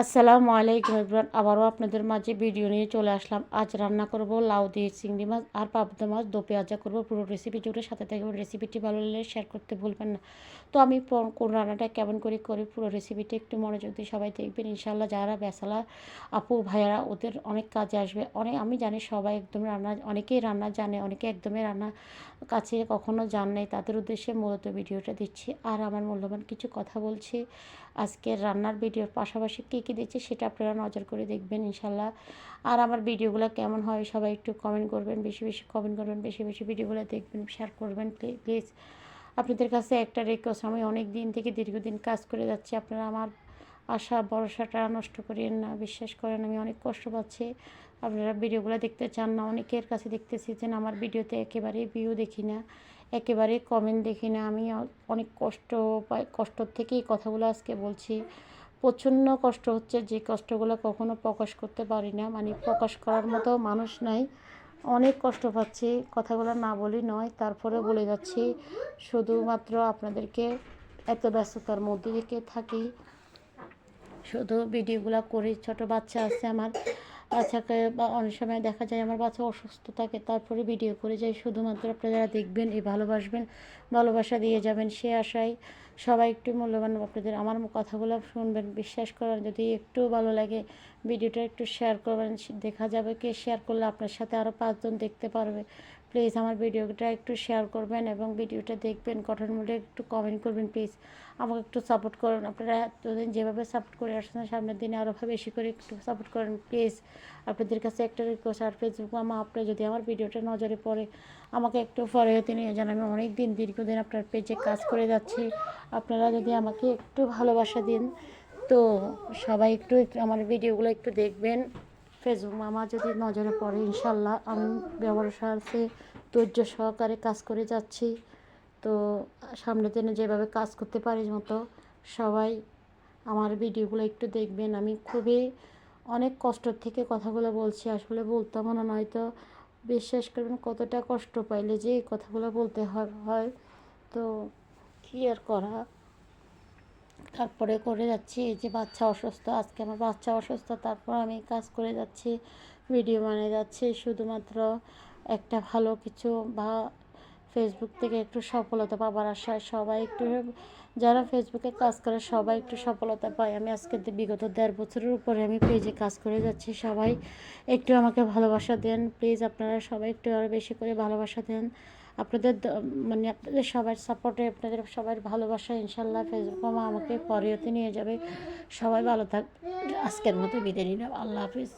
আসসালামু আলাইকুম এভরিওয়ান, আবারও আপনাদের মাঝে ভিডিও নিয়ে চলে আসলাম। আজ রান্না করব লাউ দিয়ে চিংড়ি মাছ আর পাবদা মাছ। দো পেঁয়াজা করব, পুরো রেসিপি জুড়ে সাথে থাকবেন। রেসিপিটি ভালো লাগলে শেয়ার করতে ভুলবেন না। তো আমি কোন রান্নাটা কেমন করে করি পুরো রেসিপিটি একটু মনোযোগ দিয়ে সবাই দেখবেন ইনশাল্লাহ যারা বেসালা আপু, ভাইয়ারা, ওদের অনেক কাজে আসবে। অনেক, আমি জানি সবাই একদম রান্না, অনেকেই রান্না জানে, অনেকে একদমই রান্না কাছে কখনো জান নাই। তাদের উদ্দেশ্যে মূলত ভিডিওটা দিচ্ছি। আর আমার মূল্যবান কিছু কথা বলছি। আজকের রান্নার ভিডিওর পাশাপাশি কী কী দিচ্ছি সেটা আপনারা নজর করে দেখবেন ইনশাল্লাহ আর আমার ভিডিওগুলো কেমন হয় সবাই একটু কমেন্ট করবেন, বেশি বেশি কমেন্ট করবেন, বেশি বেশি ভিডিওগুলো দেখবেন শেয়ার করবেন প্লিজ আপনাদের কাছে একটা রিকোয়েস্ট আমি অনেক দিন থেকে দীর্ঘদিন কাজ করে যাচ্ছি, আপনারা আমার আশা, ভরসাটা নষ্ট করেন না, বিশ্বাস করেন, আমি অনেক কষ্ট পাচ্ছি। আপনারা ভিডিওগুলো দেখতে চান না, অনেকের কাছে দেখতেছি যে আমার ভিডিওতে একেবারেই ভিউ দেখি না, একেবারে কমেন্ট দেখি না, আমি অনেক কষ্ট কষ্টর থেকেই কথাগুলো আজকে বলছি। প্রচণ্ড কষ্ট হচ্ছে, যে কষ্টগুলো কখনো প্রকাশ করতে পারি না। মানে প্রকাশ করার মতো মানুষ নাই। অনেক কষ্ট পাচ্ছি, কথাগুলো না বলি নয় তারপরে বলে যাচ্ছি, শুধুমাত্র আপনাদেরকে এত ব্যস্ততার মধ্যে থেকে থাকি। শুধু ভিডিওগুলো করি, ছোট বাচ্চা আছে আমার বাচ্চাকে বা অনেক সময় দেখা যায় আমার বাচ্চা অসুস্থ থাকে, তারপরে ভিডিও করে যাই, শুধুমাত্র আপনারা দেখবেন, এই ভালোবাসবেন, ভালোবাসা দিয়ে যাবেন, সে আশায় সবাই একটু মূল্যবান আপনাদের আমার কথাগুলো শুনবেন, বিশ্বাস করেন যদি একটু ভালো লাগে ভিডিওটা একটু শেয়ার করবেন, দেখা যাবে কে শেয়ার করলে আপনার সাথে আরও পাঁচজন দেখতে পারবে। প্লিজ আমার ভিডিওটা একটু শেয়ার করবেন এবং ভিডিওটা দেখবেন গঠনমূলক একটু কমেন্ট করবেন প্লিজ আমাকে একটু সাপোর্ট করুন। আপনারা এতদিন যেভাবে সাপোর্ট করে আসছেন, সামনের দিনে আরও বেশি করে একটু সাপোর্ট করেন প্লিজ আপনাদের কাছে একটা রিকোয়েস্ট আর ফেসবুক আমা আপনার যদি আমার ভিডিওটা নজরে পড়ে, আমাকে একটু ফরিয়তি নিয়ে যান। আমি অনেক দিন দীর্ঘদিন আপনার পেজে কাজ করে যাচ্ছি। আপনারা যদি আমাকে একটু ভালোবাসা দিন, তো সবাই একটু আমার ভিডিওগুলো একটু দেখবেন। ফেসবুক মামা যদি নজরে পড়ে ইনশাল্লাহ আমি ব্যবহার সাথে ধৈর্য সহকারে কাজ করে যাচ্ছি। তো সামনের দিনে যেভাবে কাজ করতে পারি মতো সবাই আমার ভিডিওগুলো একটু দেখবেন। আমি খুবই অনেক কষ্টর থেকে কথাগুলো বলছি, আসলে বলতাম না, নয়তো বিশ্বাস করবেন কতটা কষ্ট পাইলে যে কথাগুলো বলতে হয়। তো কী আর করা। তারপরে করে যাচ্ছি, এই যে বাচ্চা অসুস্থ, আজকে আমার বাচ্চা অসুস্থ, তারপর আমি কাজ করে যাচ্ছি ভিডিও বানিয়ে যাচ্ছি, শুধুমাত্র একটা ভালো কিছু বা ফেসবুক থেকে একটু সফলতা পাবার আশায় সবাই একটু, যারা ফেসবুকে কাজ করে সবাই একটু সফলতা পায়। আমি আজকে বিগত দেড় বছরের উপরে আমি পেজে কাজ করে যাচ্ছি, সবাই একটু আমাকে ভালোবাসা দেন প্লিজ আপনারা সবাই একটু আরও বেশি করে ভালোবাসা দেন। আপনাদের মানে আপনাদের সবার সাপোর্টে আপনাদের সবার ভালোবাসা, ইনশাল্লাহ ফেসবুক মামা আমাকে পরেওতে নিয়ে যাবে। সবাই ভালো থাক, আজকের মতো বিদায় নিলাম। আল্লাহ হাফিজ।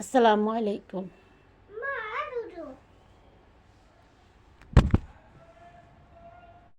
আসসালামু আলাইকুম।